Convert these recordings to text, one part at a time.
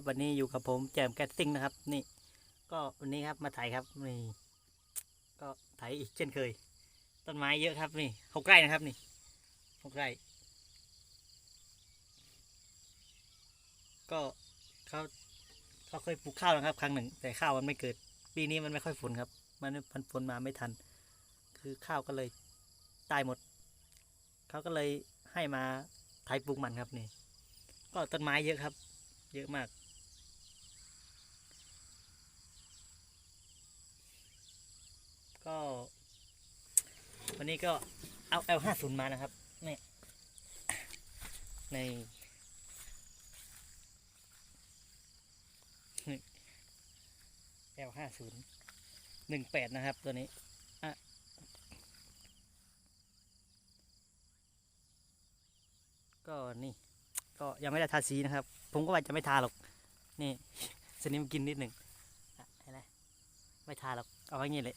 ับวันนี้อยู่กับผมแจมแกตติ้งนะครับ นี่ ก็วันนี้ครับมาถ่ายครับนี่ก็ถ่ายอีกเช่นเคย ต้นไม้เยอะครับนี่หกไร่นะครับนี่หกไร่ก็เขาเขาเคยปลูกข้าวนะครับ ครั้งหนึ่ง แต่ข้าวมันไม่เกิด ปีนี้มันไม่ค่อยฝนครับ มันมันฝนมาไม่ทัน คือข้าวก็เลยตายหมด เขาก็เลยให้มาไถปลูกมันครับนี่ ก็ต้นไม้เยอะครับ เยอะมาก วันนี้ก็เอา L ห้าศูนย์มานะครับนี่ใน L ห้าศูนย์หนึ่งแปดนะครับ ตัวนี้อะก็นี่ ก็ยังไม่ได้ทาสีนะครับ ผมก็ว่าจะไม่ทาหรอก นี่สนิมกินนิดหนึ่งอะเห็นไหมไม่ทาหรอก เอาไว้งี้เลย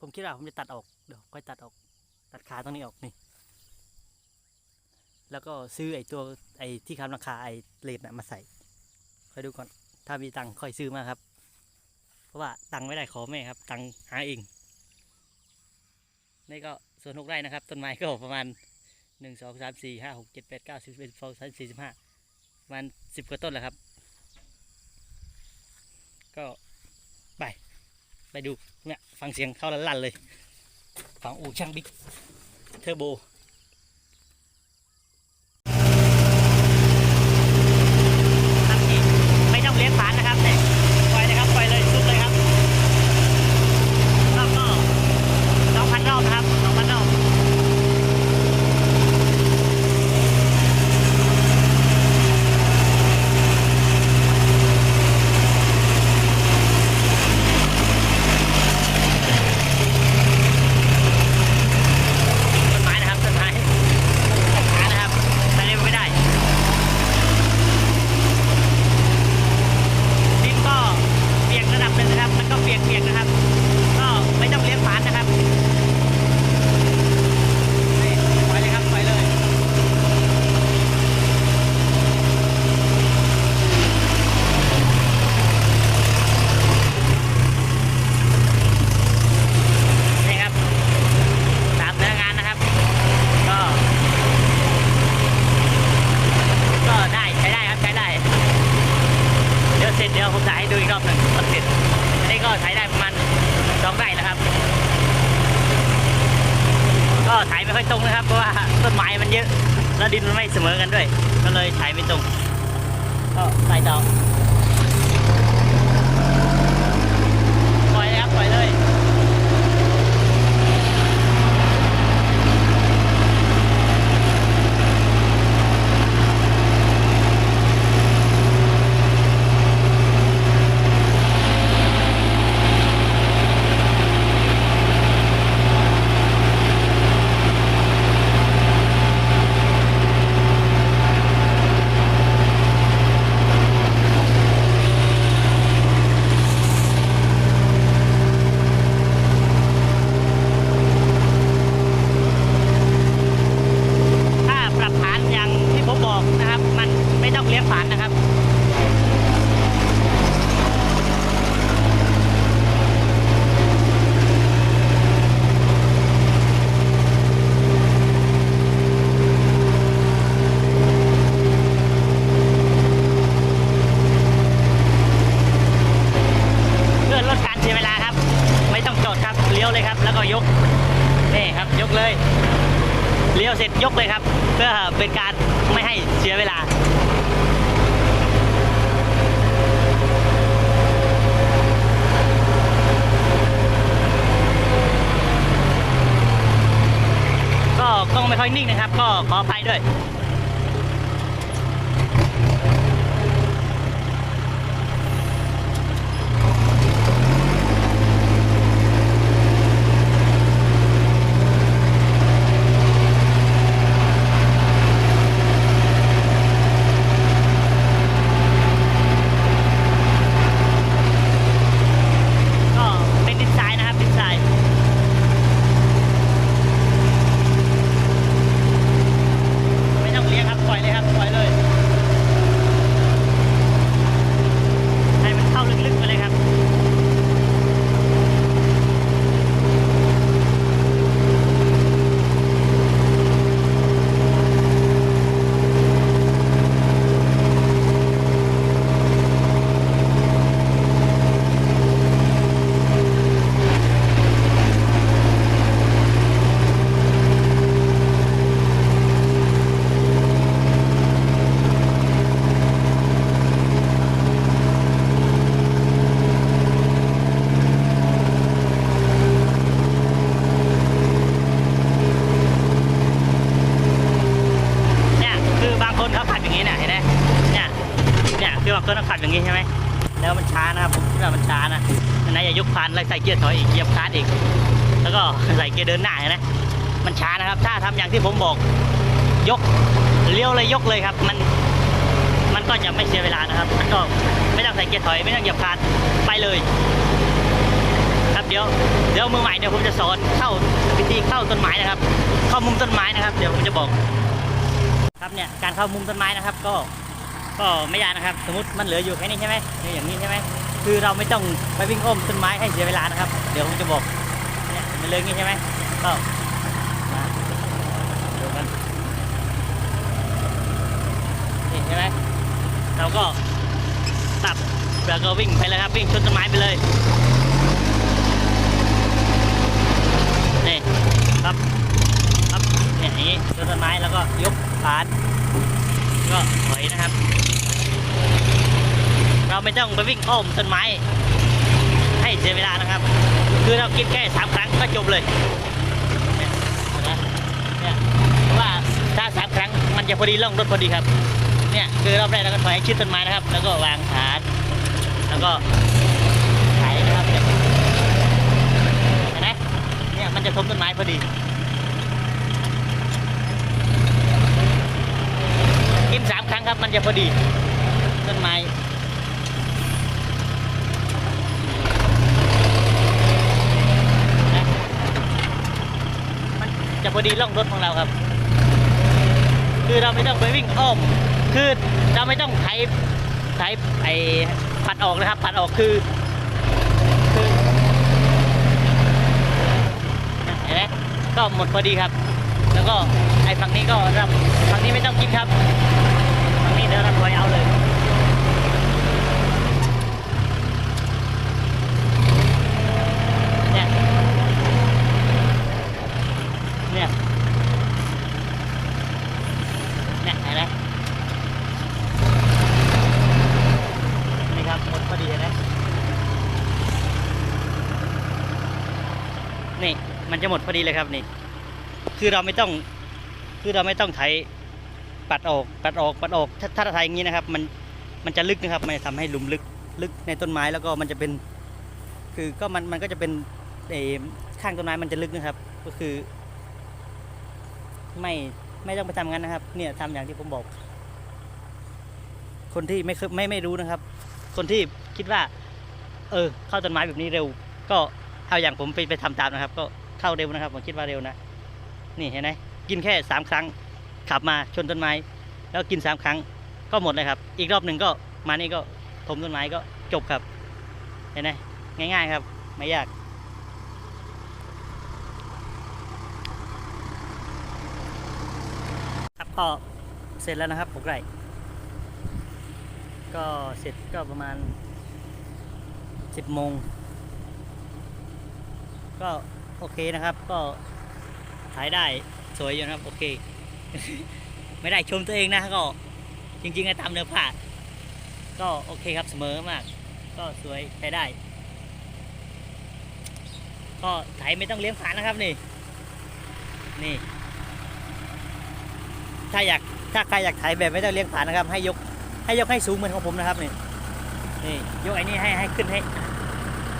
ผมคิดว่าผมจะตัดออกเดี๋ยวค่อยตัดออก ตัดขาตรงนี้ออกนี่ แล้วก็ซื้อไอ้ตัวไอ้ที่คำราคาไอ้เลดน่ะมาใส่ค่อยดูก่อน ถ้ามีตังค์ค่อยซื้อมาครับ เพราะว่าตังค์ไม่ได้ขอแม่ครับ ตังค์หาเองนี่ก็ส่วนหกไร่นะครับ ต้นไม้ก็ประมาณหนึ่งสองสามสี่ห้าหกเจ็ดแปดเก้าสิบเอ็ดสองสามสี่สิบห้าประมาณสิบกว่าต้นแหละครับ ก็ไป ไปดูเนี่ยฟังเสียงเข้าลั่นๆเลยฟังอู่ช่างบิ๊กเทอร์โบไม่ต้องเลี้ยงผานนะครับแต่ปล่อยเลยครับปล่อยเลยสุดเลยครับรอบก็สองพันรอบนะครับสองพันรอบ ต้นไม้นะครับต้นไม้ต้นขานะครับไปเร็วไม่ได้ ดินก็เปียกระดับหนึ่งนะครับ มันก็เปียกเปียกๆนะครับ ก็ไม่ต้องเลี้ยงฝานนะครับนี่ปล่อยเลยครับปล่อยเลย นี่ครับ ตามเนื้องานนะครับ ก็ ก็ได้ใช้ได้ครับใช้ได้ เดี๋ยวเสร็จเดี๋ยวผมถ่ายให้ดูอีกรอบหนึ่งตอนเสร็จอันนี้ก็ถ่ายได้ประมาณสองไร่แล้วครับ ก็ถ่ายไม่ ค่อยตรงนะครับ เพราะว่าต้นไม้มันเยอะ แล้วดินมันไม่เสมอกันด้วย ก็เลยถ่ายไม่ตรงก็ใส่ต่อกล่อยเลยครับปล่อยเลย ถ้าปรับฐานอย่างที่ผมบอกนะครับ มันไม่ต้องเลี้ยงฝานนะครับ เพื่อลดการเสียเวลาครับ ไม่ต้องจอดครับเลี้ยวเลยครับ แล้วก็ยกนี่ครับยกเลย เลี้ยวเสร็จยกเลยครับ เพื่อเป็นการไม่ให้เสียเวลาก็กล้องไม่ค่อยนิ่งนะครับ ก็ขออภัยด้วย ใช่ไหมแล้วมันช้านะครับผมคิดว่ามันช้านะอันนั้อย่ายกพานแล้วใส่เกียร์ถอยอีกเหยียบคลันอีก แล้วก็ใส่เกียร์เดินหน้าเห็นไหมมันช้านะครับ ถ้าทำอย่างที่ผมบอกยกเลี้ยวเลยยกเลยครับ มันมันก็จะไม่เสียเวลานะครับมันก็ไม่ต้องใส่เกียร์ถอยไม่ต้องเหยียบคลันไปเลย ครับเดี๋ยวเดี๋ยวมือใหม่เดี๋ยวผมจะสอนเข้าวิธีเข้าต้นไม้นะครับ เข้ามุมต้นไม้นะครับ เดี๋ยวผมจะบอก ครับเนี่ยการเข้ามุมต้นไม้นะครับ ก็ ก็ไม่ยากนะครับ สมมติมันเหลืออยู่แค่นี้ใช่ไหมเนี่ยอย่างนี้ใช่ไหมคือเราไม่ต้องไปวิ่งอ้อมต้นไม้ให้เสียเวลานะครับ เดี๋ยวผมจะบอกเนี่ยมันเลยงี้ใช่ไหมก็มาดูกันนี่ใช่ไหมเราก็ตับแล้วก็วิ่งไปเลยครับวิ่งชนต้นไม้ไปเลยนี่ครับครับเนี่ยอย่างนี้ชนต้นไม้แล้วก็ยกฐาน ก็ถอยนะครับ เราไม่ต้องไปวิ่งอ้อมต้นไม้ ให้เสียเวลานะครับ คือเรากินแค่สามครั้งก็จบเลยเนี่ยเห็นไหมเนี่ยเพราะว่าถ้าสามครั้งมันจะพอดีล่องรถพอดีครับ เนี่ยคือรอบแรกเราก็ถอยให้ชิดต้นไม้นะครับ แล้วก็วางฐานแล้วก็ไถนะครับเนี่ยเห็นไหมเนี่ยมันจะทบต้นไม้พอดี กิ นสามครั้งครับ มันจะพอดีต้นไม้นะมันจะพอดีล่องรถของเราครับ คือเราไม่ต้องไปวิ่งอ้อม คือเราไม่ต้องไถไถไอปัดออกนะครับปัดออกคือคือเห็นไหมก็หมดพอดีครับ แล้วก็ไอ้ฝั่งนี้ก็รับฝั่งนี้ไม่ต้องกินครับ เดี๋ยวเราถอยเอาเลยเนี่ยเนี่ยเนี่ยเห็นไหมนี่ครับหมดพอดีเห็นไหมนี่มันจะหมดพอดีเลยครับนี่ คือเราไม่ต้อง คือเราไม่ต้องไถ ปัดออกปัดออกปัดออกถ้าถ้าเราไถอย่างนี้นะครับ มันมันจะลึกนะครับ มันจะทำให้หลุมลึกลึกในต้นไม้แล้วก็มันจะเป็น คือก็มันมันก็จะเป็นเอข้างต้นไม้มันจะลึกนะครับ ก็คือ ไม่ไม่ต้องไปทำงั้นนะครับ เนี่ยทำอย่างที่ผมบอก คนที่ไม่เคยไม่ไม่รู้นะครับ คนที่คิดว่า เออ เข้าต้นไม้แบบนี้เร็ว ก็เอาอย่างผมไปไปทำตามนะครับ ก็เข้าเร็วนะครับ ผมคิดว่าเร็วนะนี่เห็นไหมกินแค่สามครั้ง ขับมาชนต้นไม้ แล้วกินสามครั้งก็หมดเลยครับ อีกรอบหนึ่งก็มานี่ก็ถมต้นไม้ก็จบครับ เห็นไหมง่ายๆครับ ไม่ยาก ครับก็เสร็จแล้วนะครับผมไก่ก็เสร็จก็ประมาณสิบโมงก็โอเคนะครับ ก็ถ่ายได้สวยอยู่นะครับ โอเค ไม่ได้ชมตัวเองนะก็จริงๆก็ตามเนื้อผ้าก็โอเคครับเสมอมาก ก็สวยใช้ได้ ก็ไถไม่ต้องเลี้ยงผานนะครับนี่ นี่ ถ้าอยากถ้าใครอยากไถแบบไม่ต้องเลี้ยงผานนะครับ ให้ยกให้ยกให้สูงเหมือนของผมนะครับนี่นี่ยกไอ้นี่ให้ให้ขึ้นให้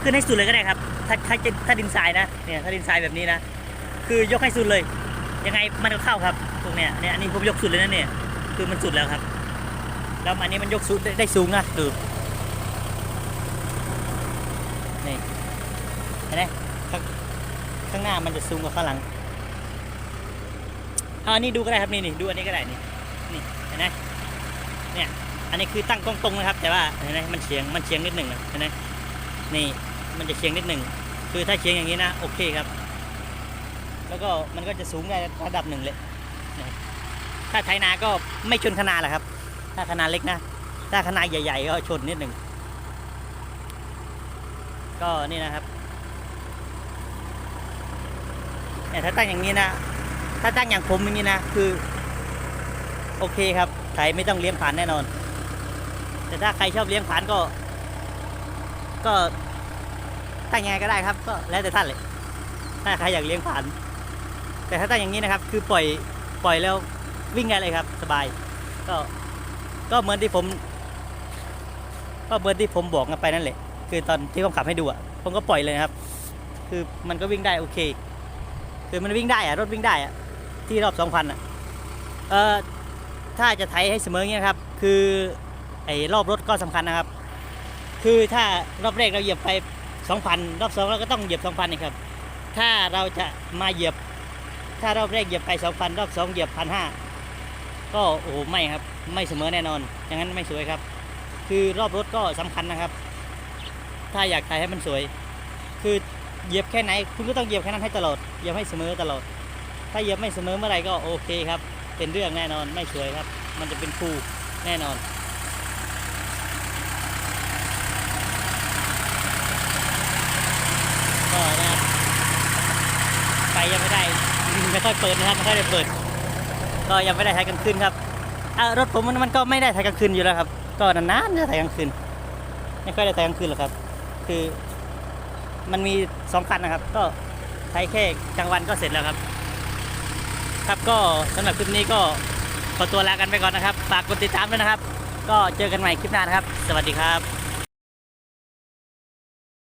ขึ้นให้สุดเลยก็ได้ครับ ถ้าถ้าจะถ้าดินทรายนะเนี่ยถ้าดินทรายแบบนี้นะคือยกให้สุดเลย ยังไงมันก็เข้าครับ พวกเนี้ยเนี่ยอันนี้ผมยกสุดเลยนะเนี่ยคือมันสุดแล้วครับ แล้วอันนี้มันยกสุดได้ไดสูงนะดูนี่เห็นไหมข้างข้างหน้ามันจะสูงกว่าข้างหลังอันนี้ดูก็ได้ครับนี่นี่ดูอันนี้ก็ได้นี่นี่เห็นไหมเนี่ยอันนี้คือตั้งตรงๆนะครับ แต่ว่าเห็นไหมมันเฉียงมันเฉียงนิดหนึ่งเห็นไหมนี่มันจะเฉียงนิดหนึ่งคือถ้าเฉียงอย่างนี้นะโอเคครับ แล้วก็มันก็จะสูงในระดับหนึ่งเลย ถ้าไถนาก็ไม่ชนคนาแหละครับ ถ้าคนาเล็กนะ ถ้าคนาใหญ่ ๆ ก็ชนนิดหนึ่ง ก็นี่นะครับแต่ถ้าตั้งอย่างนี้นะ ถ้าตั้งอย่างผมอย่างนี้นะ คือ โอเคครับไถไม่ต้องเลี้ยงผ่านแน่นอน แต่ถ้าใครชอบเลี้ยงผ่านก็ ก็ตั้งยังไงก็ได้ครับ ก็แล้วแต่ท่านเลย ถ้าใครอยากเลี้ยงผ่าน แต่ถ้าตั้งอย่างนี้นะครับ คือปล่อย ปล่อยแล้ววิ่งได้เลยครับ สบาย ก็ก็เหมือนที่ผม ก็เบอร์ที่ผมบอกกันไปนั่นแหละ คือตอนที่ผมขับให้ดูอะผมก็ปล่อยเลยครับ คือมันก็วิ่งได้โอเค คือมันวิ่งได้อะรถวิ่งได้อะที่รอบสองพันอะเอ่อถ้าจะไถให้เสมออย่างเงี้ยครับ คือไอ้รอบรถก็สำคัญนะครับ คือถ้ารอบแรกเราเหยียบไปสองพันรอบสองเราก็ต้องเหยียบสองพันนี่ครับ ถ้าเราจะมาเหยียบ ถ้ารอบแรกเหยียบไปสองพันรอบสองเหยียบพันห้าก็โอ้โหไม่ครับ ไม่เสมอแน่นอน อย่างนั้นไม่สวยครับ คือรอบรถก็สำคัญนะครับ ถ้าอยากถ่ายให้มันสวย คือเหยียบแค่ไหน คุณก็ต้องเหยียบแค่นั้นให้ตลอด เหยียบให้เสมอตลอด ถ้าเหยียบไม่เสมอเมื่อไหร่ก็โอเคครับ เป็นเรื่องแน่นอน ไม่สวยครับ มันจะเป็นคูแน่นอนก็นะครับไฟยังไม่ได้ ไม่ค่อยเปิดนะครับไม่ค่อยได้เปิด ก็ยังไม่ได้ถ่ายกลางคืนครับรถผมมันก็ไม่ได้ถ่ายกลางคืนอยู่แล้วครับ ก็นานๆจะถ่ายกลางคืน ไม่ค่อยได้ถ่ายกลางคืนหรอกครับ คือมันมีสองคันนะครับ ก็ถ่ายแค่กลางวันก็เสร็จแล้วครับ ครับก็สำหรับคลิปนี้ก็ขอตัวลากันไปก่อนนะครับ ฝากกดติดตามด้วยนะครับ ก็เจอกันใหม่คลิปหน้านะครับ สวัสดีครับ